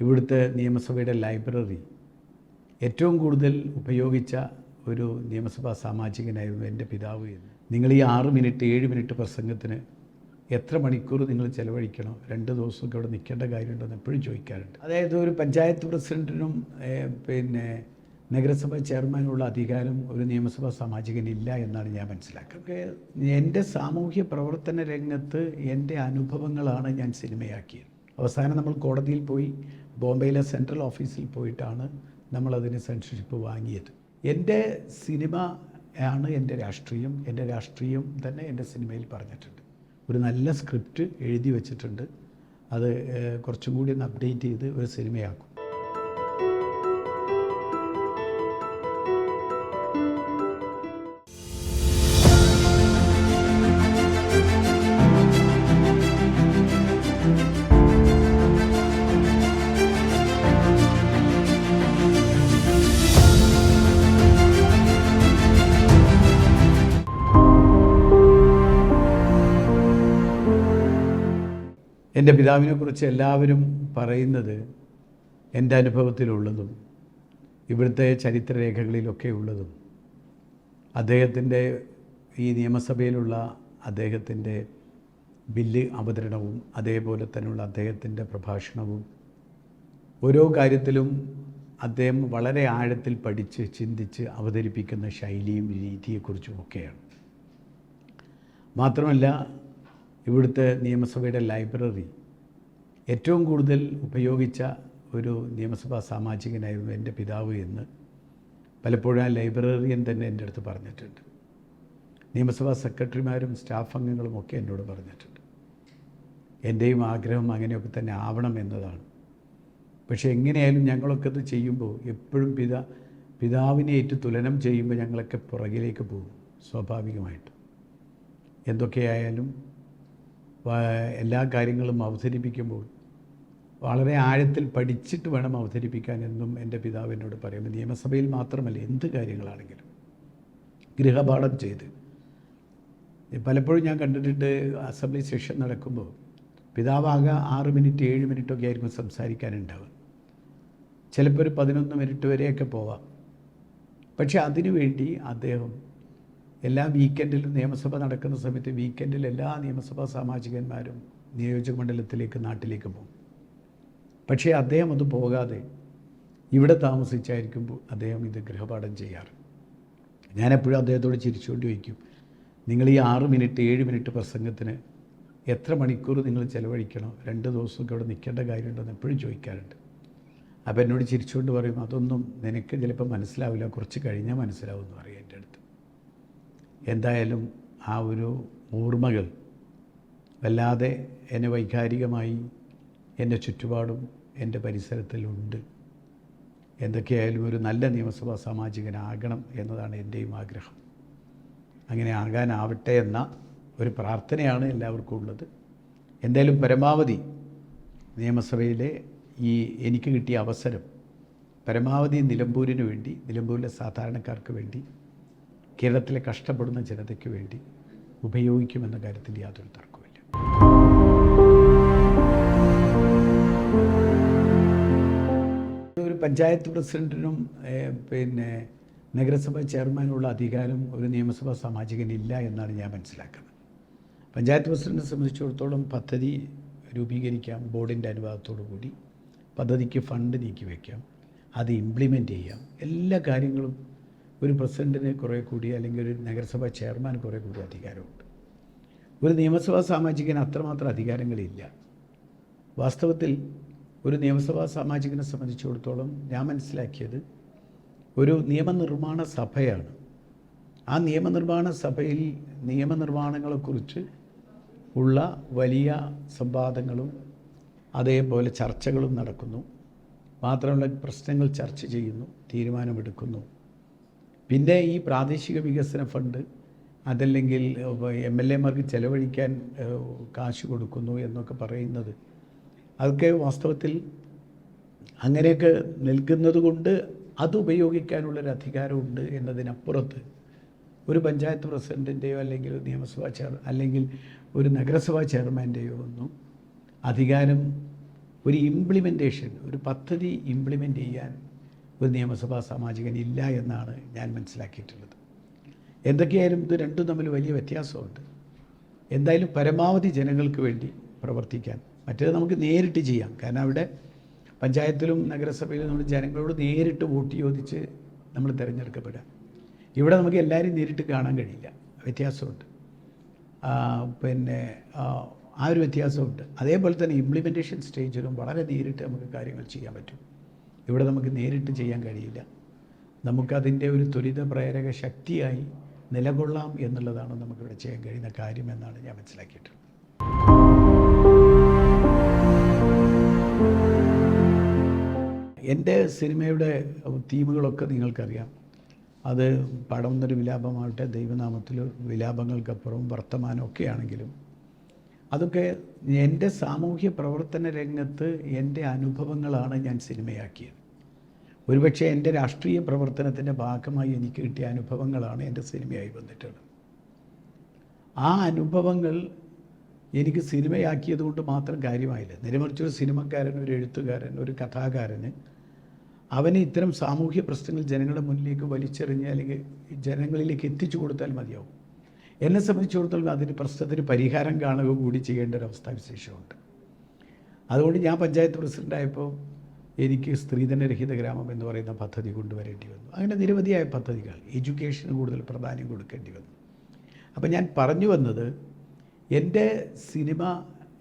ഇവിടുത്തെ നിയമസഭയുടെ ലൈബ്രറി ഏറ്റവും കൂടുതൽ ഉപയോഗിച്ച ഒരു നിയമസഭാ സാമാജികനായിരുന്നു എന്റെ പിതാവ് എന്ന്. നിങ്ങൾ ഈ ആറ് മിനിറ്റ് ഏഴ് മിനിറ്റ് പ്രസംഗത്തിന് എത്ര മണിക്കൂർ നിങ്ങൾ ചിലവഴിക്കണം? രണ്ട് ദിവസമൊക്കെ അവിടെ നിൽക്കേണ്ട കാര്യമുണ്ടെന്ന് എപ്പോഴും ചോദിക്കാറുണ്ട്. അതായത് ഒരു പഞ്ചായത്ത് പ്രസിഡന്റിനും ഏഹ്, പിന്നെ നഗരസഭാ ചെയർമാനുള്ള അധികാരം ഒരു നിയമസഭാ സാമാജികനില്ല എന്നാണ് ഞാൻ മനസ്സിലാക്കുന്നത്. എന്റെ സാമൂഹ്യ പ്രവർത്തന രംഗത്ത് എന്റെ അനുഭവങ്ങളാണ് ഞാൻ സിനിമയാക്കിയത്. അവസാനം നമ്മൾ കോടതിയിൽ പോയി ബോംബെയിലെ സെൻട്രൽ ഓഫീസിൽ പോയിട്ടാണ് നമ്മളതിന് സെൻസർഷിപ്പ് വാങ്ങിയത്. എന്റെ സിനിമ ആണ് എന്റെ രാഷ്ട്രീയം. എന്റെ രാഷ്ട്രീയം തന്നെ എന്റെ സിനിമയിൽ പറഞ്ഞിട്ടുണ്ട്. ഒരു നല്ല സ്ക്രിപ്റ്റ് എഴുതി വെച്ചിട്ടുണ്ട്. അത് കുറച്ചും കൂടി ഒന്ന് അപ്ഡേറ്റ് ചെയ്ത് ഒരു സിനിമയാക്കും. എന്റെ പിതാവിനെക്കുറിച്ച് എല്ലാവരും പറയുന്നത് എന്റെ അനുഭവത്തിലുള്ളതും ഇവിടുത്തെ ചരിത്രരേഖകളിലൊക്കെ ഉള്ളതും. അദ്ദേഹത്തിന്റെ ഈ നിയമസഭയിലുള്ള അദ്ദേഹത്തിന്റെ ബില്ല് അവതരണവും അതേപോലെ തന്നെയുള്ള അദ്ദേഹത്തിന്റെ പ്രഭാഷണവും ഓരോ കാര്യത്തിലും അദ്ദേഹം വളരെ ആഴത്തിൽ പഠിച്ച് ചിന്തിച്ച് അവതരിപ്പിക്കുന്ന ശൈലിയും രീതിയെക്കുറിച്ചും ഒക്കെയാണ് മാത്രമല്ല ഇവിടുത്തെ നിയമസഭയുടെ ലൈബ്രറി ഏറ്റവും കൂടുതൽ ഉപയോഗിച്ച ഒരു നിയമസഭാ സാമാജികനായിരുന്നു എന്റെ പിതാവ് എന്ന് പലപ്പോഴും ആ ലൈബ്രറിയൻ തന്നെ എന്റെ അടുത്ത് പറഞ്ഞിട്ടുണ്ട്. നിയമസഭാ സെക്രട്ടറിമാരും സ്റ്റാഫ് അംഗങ്ങളും ഒക്കെ എന്നോട് പറഞ്ഞിട്ടുണ്ട്. എന്റെയും ആഗ്രഹം അങ്ങനെയൊക്കെ തന്നെ ആവണം എന്നതാണ്. പക്ഷേ എങ്ങനെയായാലും ഞങ്ങളൊക്കെ ഇത് ചെയ്യുമ്പോൾ എപ്പോഴും പിതാ പിതാവിനെ ഏറ്റ് തുലനം ചെയ്യുമ്പോൾ ഞങ്ങളൊക്കെ പുറകിലേക്ക് പോകും സ്വാഭാവികമായിട്ട്. എന്തൊക്കെയായാലും എല്ലാ കാര്യങ്ങളും അവതരിപ്പിക്കുമ്പോൾ വളരെ ആഴത്തിൽ പഠിച്ചിട്ട് വേണം അവതരിപ്പിക്കാൻ എന്നും എന്റെ പിതാവ് എന്നോട് പറയുമ്പോൾ നിയമസഭയിൽ മാത്രമല്ല എന്ത് കാര്യങ്ങളാണെങ്കിലും. ഗൃഹപാഠം ചെയ്ത്. പലപ്പോഴും ഞാൻ കണ്ടിട്ടുണ്ട് അസംബ്ലി സെഷൻ നടക്കുമ്പോൾ പിതാവാകെ ആറ് മിനിറ്റ് ഏഴ് മിനിറ്റൊക്കെ ആയിരിക്കും സംസാരിക്കാനുണ്ടാവുക. ചിലപ്പോൾ ഒരു പതിനൊന്ന് മിനിറ്റ് വരെയൊക്കെ പോവാം. പക്ഷേ അതിനുവേണ്ടി അദ്ദേഹം എല്ലാ വീക്കെൻഡിലും നിയമസഭ നടക്കുന്ന സമയത്ത് വീക്കെൻഡിൽ എല്ലാ നിയമസഭാ സാമാജികന്മാരും നിയോജക മണ്ഡലത്തിലേക്ക് നാട്ടിലേക്ക് പോകും. പക്ഷേ അദ്ദേഹം അത് പോകാതെ ഇവിടെ താമസിച്ചായിരിക്കുമ്പോൾ അദ്ദേഹം ഇത് ഗൃഹപാഠം ചെയ്യാറ്. ഞാനെപ്പോഴും അദ്ദേഹത്തോട് ചിരിച്ചുകൊണ്ട് ചോദിക്കും നിങ്ങൾ ഈ ആറ് മിനിറ്റ് ഏഴ് മിനിറ്റ് പ്രസംഗത്തിന് എത്ര മണിക്കൂർ നിങ്ങൾ ചിലവഴിക്കണം? രണ്ട് ദിവസമൊക്കെ അവിടെ നിൽക്കേണ്ട കാര്യമുണ്ടെന്ന് എപ്പോഴും ചോദിക്കാറുണ്ട്. അപ്പോൾ എന്നോട് ചിരിച്ചുകൊണ്ട് പറയും അതൊന്നും നിനക്ക് ചിലപ്പോൾ മനസ്സിലാവില്ല. കുറച്ച് കഴിഞ്ഞാൽ മനസ്സിലാവും എന്ന് പറയും എന്റെ അടുത്ത്. എന്തായാലും ആ ഒരു ഓർമ്മകൾ വല്ലാതെ എന്നെ വൈകാരികമായി എന്റെ ചുറ്റുപാടും എന്റെ പരിസരത്തിലുണ്ട്. എന്തൊക്കെയായാലും ഒരു നല്ല നിയമസഭാ സാമാജികനാകണം എന്നതാണ് എന്റെയും ആഗ്രഹം. അങ്ങനെ ആകാനാവട്ടെ എന്ന ഒരു പ്രാർത്ഥനയാണ് എല്ലാവർക്കും ഉള്ളത്. എന്തായാലും പരമാവധി നിയമസഭയിലെ ഈ എനിക്ക് കിട്ടിയ അവസരം പരമാവധി നിലമ്പൂരിന് വേണ്ടി നിലമ്പൂരിലെ സാധാരണക്കാർക്ക് വേണ്ടി കേരളത്തിലെ കഷ്ടപ്പെടുന്ന ജനതയ്ക്ക് വേണ്ടി ഉപയോഗിക്കുമെന്ന കാര്യത്തിൽ യാതൊരു തർക്കവുമില്ല. ഒരു പഞ്ചായത്ത് പ്രസിഡന്റിനും പിന്നെ നഗരസഭാ ചെയർമാനുള്ള അധികാരം ഒരു നിയമസഭാ സാമാജികനില്ല എന്നാണ് ഞാൻ മനസ്സിലാക്കുന്നത്. പഞ്ചായത്ത് പ്രസിഡന്റിനെ സംബന്ധിച്ചിടത്തോളം പദ്ധതി രൂപീകരിക്കാം ബോർഡിന്റെ അനുവാദത്തോടു കൂടി. പദ്ധതിക്ക് ഫണ്ട് നീക്കി വയ്ക്കാം അത് ഇംപ്ലിമെന്റ് ചെയ്യാം എല്ലാ കാര്യങ്ങളും ഒരു പ്രസിഡന്റിന് കുറേ കൂടി അല്ലെങ്കിൽ ഒരു നഗരസഭാ ചെയർമാൻ കുറേ കൂടി അധികാരമുണ്ട്. ഒരു നിയമസഭാ സാമാജികന് അത്രമാത്രം അധികാരങ്ങളില്ല. വാസ്തവത്തിൽ ഒരു നിയമസഭാ സാമാജികനെ സംബന്ധിച്ചിടത്തോളം ഞാൻ മനസ്സിലാക്കിയത് ഒരു നിയമനിർമ്മാണ സഭയാണ്. ആ നിയമനിർമ്മാണ സഭയിൽ നിയമനിർമ്മാണങ്ങളെക്കുറിച്ച് ഉള്ള വലിയ സംവാദങ്ങളും അതേപോലെ ചർച്ചകളും നടക്കുന്നു. മാത്രമല്ല പ്രശ്നങ്ങൾ ചർച്ച ചെയ്യുന്നു തീരുമാനമെടുക്കുന്നു. പിന്നെ ഈ പ്രാദേശിക വികസന ഫണ്ട് അതല്ലെങ്കിൽ എം എൽ എമാർക്ക് ചെലവഴിക്കാൻ കാശ് കൊടുക്കുന്നു എന്നൊക്കെ പറയുന്നത്. അതൊക്കെ വാസ്തവത്തിൽ അങ്ങനെയൊക്കെ നിൽക്കുന്നത് കൊണ്ട് അത് ഉപയോഗിക്കാനുള്ളൊരു അധികാരമുണ്ട് എന്നതിനപ്പുറത്ത് ഒരു പഞ്ചായത്ത് പ്രസിഡന്റിന്റെയോ അല്ലെങ്കിൽ നിയമസഭാ ചെയർ അല്ലെങ്കിൽ ഒരു നഗരസഭാ ചെയർമാന്റെയോ ഒന്നും അധികാരം ഒരു ഇംപ്ലിമെന്റേഷൻ ഒരു പദ്ധതി ഇംപ്ലിമെന്റ് ചെയ്യാൻ ഒരു നിയമസഭാ സാമാജികൻ ഇല്ല എന്നാണ് ഞാൻ മനസ്സിലാക്കിയിട്ടുള്ളത്. എന്തൊക്കെയായാലും ഇത് രണ്ടും തമ്മിൽ വലിയ വ്യത്യാസമുണ്ട്. എന്തായാലും പരമാവധി ജനങ്ങൾക്ക് വേണ്ടി പ്രവർത്തിക്കാൻ. മറ്റേത് നമുക്ക് നേരിട്ട് ചെയ്യാം. കാരണം അവിടെ പഞ്ചായത്തിലും നഗരസഭയിലും നമ്മൾ ജനങ്ങളോട് നേരിട്ട് വോട്ട് ചോദിച്ച് നമ്മൾ തിരഞ്ഞെടുക്കപ്പെടുക. ഇവിടെ നമുക്ക് എല്ലാവരും നേരിട്ട് കാണാൻ കഴിയില്ല. വ്യത്യാസമുണ്ട്. പിന്നെ ആ, ഒരു വ്യത്യാസമുണ്ട്. അതേപോലെ തന്നെ ഇംപ്ലിമെന്റേഷൻ സ്റ്റേജിലും വളരെ നേരിട്ട് നമുക്ക് കാര്യങ്ങൾ ചെയ്യാൻ പറ്റും. ഇവിടെ നമുക്ക് നേരിട്ട് ചെയ്യാൻ കഴിയില്ല. നമുക്കതിന്റെ ഒരു ത്വരിത പ്രേരക ശക്തിയായി നിലകൊള്ളാം എന്നുള്ളതാണ് നമുക്കിവിടെ ചെയ്യാൻ കഴിയുന്ന കാര്യമെന്നാണ് ഞാൻ മനസ്സിലാക്കിയിട്ടുള്ളത്. എന്റെ സിനിമയുടെ തീമുകളൊക്കെ നിങ്ങൾക്കറിയാം. അത് പടം എന്നൊരു വിലാപമാവട്ടെ ദൈവനാമത്തിൽ വിലാപങ്ങൾക്കപ്പുറം വർത്തമാനം ഒക്കെ ആണെങ്കിലും അതൊക്കെ എന്റെ സാമൂഹ്യ പ്രവർത്തന രംഗത്ത് എന്റെ അനുഭവങ്ങളാണ് ഞാൻ സിനിമയാക്കിയത്. ഒരുപക്ഷെ എന്റെ രാഷ്ട്രീയ പ്രവർത്തനത്തിന്റെ ഭാഗമായി എനിക്ക് കിട്ടിയ അനുഭവങ്ങളാണ് എന്റെ സിനിമയായി വന്നിട്ടുള്ളത്. ആ അനുഭവങ്ങൾ എനിക്ക് സിനിമയാക്കിയത് കൊണ്ട് മാത്രം കാര്യമായില്ല. നേരെമറിച്ച് ഒരു സിനിമക്കാരൻ ഒരു എഴുത്തുകാരൻ ഒരു കഥാകാരന് അവന് ഇത്തരം സാമൂഹ്യ പ്രശ്നങ്ങൾ ജനങ്ങളുടെ മുന്നിലേക്ക് വലിച്ചെറിഞ്ഞ് അല്ലെങ്കിൽ ജനങ്ങളിലേക്ക് എത്തിച്ചു കൊടുത്താൽ മതിയാവും. എന്നെ സംബന്ധിച്ചിടത്തോളം അതിന് പ്രശ്നത്തിന് പരിഹാരം കാണുക കൂടി ചെയ്യേണ്ട ഒരു അവസ്ഥാവിശേഷമുണ്ട്. അതുകൊണ്ട് ഞാൻ പഞ്ചായത്ത് പ്രസിഡന്റായപ്പോൾ എനിക്ക് സ്ത്രീധനരഹിത ഗ്രാമം എന്ന് പറയുന്ന പദ്ധതി കൊണ്ടുവരേണ്ടി വന്നു. അങ്ങനെ നിരവധിയായ പദ്ധതികൾ എഡ്യൂക്കേഷന് കൂടുതൽ പ്രാധാന്യം കൊടുക്കേണ്ടി വന്നു. അപ്പം ഞാൻ പറഞ്ഞു വന്നത് എന്റെ സിനിമ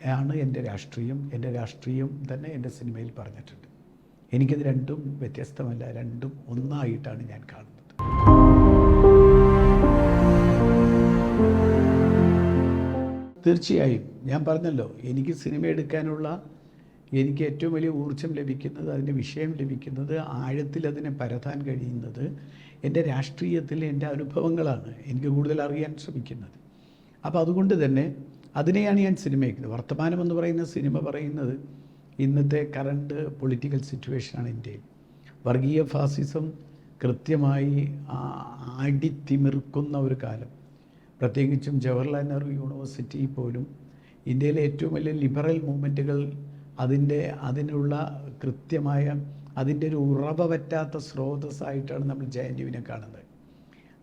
ആണ് എന്റെ രാഷ്ട്രീയം എന്റെ രാഷ്ട്രീയം തന്നെ എന്റെ സിനിമയിൽ പറഞ്ഞിട്ടുണ്ട്. എനിക്കത് രണ്ടും വ്യത്യസ്തമല്ല രണ്ടും ഒന്നായിട്ടാണ് ഞാൻ കാണുന്നത്. തീർച്ചയായും ഞാൻ പറഞ്ഞല്ലോ എനിക്ക് സിനിമ എടുക്കാനുള്ള എനിക്ക് ഏറ്റവും വലിയ ഊർജം ലഭിക്കുന്നത് അതിന്റെ വിഷയം ലഭിക്കുന്നത് ആഴത്തിൽ അതിനെ പരതാൻ കഴിയുന്നത് എന്റെ രാഷ്ട്രീയത്തിൽ എന്റെ അനുഭവങ്ങളാണ് എനിക്ക് കൂടുതൽ അറിയാൻ ശ്രമിക്കുന്നത്. അപ്പോൾ അതുകൊണ്ട് തന്നെ അതിനെയാണ് ഞാൻ സിനിമയ്ക്കുന്നത്. വർത്തമാനം എന്ന് പറയുന്ന സിനിമ പറയുന്നത് ഇന്നത്തെ കറണ്ട് പൊളിറ്റിക്കൽ സിറ്റുവേഷനാണ് ഇന്ത്യയിൽ. വർഗീയ ഫാസിസം കൃത്യമായി ആടിത്തിമിർക്കുന്ന ഒരു കാലം. പ്രത്യേകിച്ചും ജവഹർലാൽ നെഹ്റു യൂണിവേഴ്സിറ്റി പോലും ഇന്ത്യയിലെ ഏറ്റവും വലിയ ലിബറൽ മൂവ്മെന്റുകൾ അതിന്റെ അതിനുള്ള കൃത്യമായ അതിന്റെ ഒരു ഉറവ പറ്റാത്ത സ്രോതസ്സായിട്ടാണ് നമ്മൾ ജെ എൻ യുവിനെ കാണുന്നത്.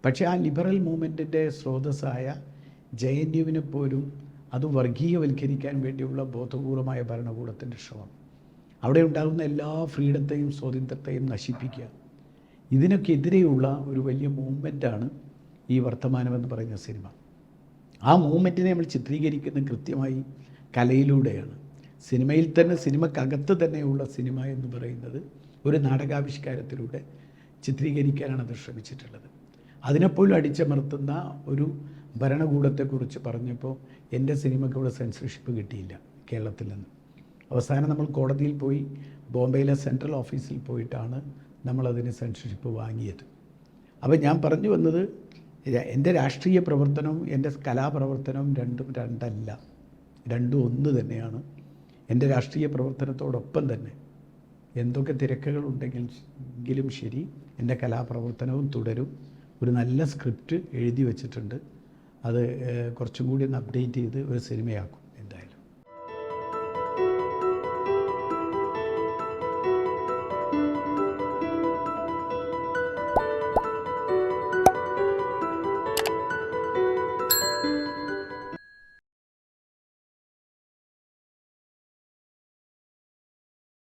പക്ഷേ ആ ലിബറൽ മൂവ്മെന്റിന്റെ സ്രോതസ്സായ ജെ എൻ യുവിനെ പോലും അത് വർഗീയവൽക്കരിക്കാൻ വേണ്ടിയുള്ള ബോധപൂർവമായ ഭരണകൂടത്തിന്റെ ശ്രമം. അവിടെ ഉണ്ടാകുന്ന എല്ലാ ഫ്രീഡത്തെയും സ്വാതന്ത്ര്യത്തെയും നശിപ്പിക്കുക. ഇതിനൊക്കെ എതിരെയുള്ള ഒരു വലിയ മൂവ്മെന്റാണ് ഈ വർത്തമാനമെന്ന് പറയുന്ന സിനിമ. ആ മൂവ്മെന്റിനെ നമ്മൾ ചിത്രീകരിക്കുന്നത് കൃത്യമായി കലയിലൂടെയാണ്. സിനിമയിൽ തന്നെ സിനിമക്കകത്ത് തന്നെയുള്ള സിനിമ എന്ന് പറയുന്നത് ഒരു നാടകാവിഷ്കാരത്തിലൂടെ ചിത്രീകരിക്കാനാണ് അത് ശ്രമിച്ചിട്ടുള്ളത്. അതിനെപ്പോലും അടിച്ചമർത്തുന്ന ഒരു ഭരണകൂടത്തെക്കുറിച്ച് പറഞ്ഞപ്പോൾ എന്റെ സിനിമയ്ക്ക് ഇവിടെ സെൻസർഷിപ്പ് കിട്ടിയില്ല കേരളത്തിൽ നിന്ന്. അവസാനം നമ്മൾ കോടതിയിൽ പോയി ബോംബെയിലെ സെൻട്രൽ ഓഫീസിൽ പോയിട്ടാണ് നമ്മളതിന് സെൻസർഷിപ്പ് വാങ്ങിയത്. അപ്പോൾ ഞാൻ പറഞ്ഞു വന്നത് എന്റെ രാഷ്ട്രീയ പ്രവർത്തനവും എന്റെ കലാപ്രവർത്തനവും രണ്ടും രണ്ടല്ല രണ്ടും ഒന്ന് തന്നെയാണ്. എന്റെ രാഷ്ട്രീയ പ്രവർത്തനത്തോടൊപ്പം തന്നെ എന്തൊക്കെ തിരക്കുകളുണ്ടെങ്കിലും ശരി എന്റെ കലാപ്രവർത്തനവും തുടരും. ഒരു നല്ല സ്ക്രിപ്റ്റ് എഴുതി വച്ചിട്ടുണ്ട്. അത് കുറച്ചും കൂടി ഒന്ന് അപ്ഡേറ്റ് ചെയ്ത് ഒരു സിനിമയാക്കും.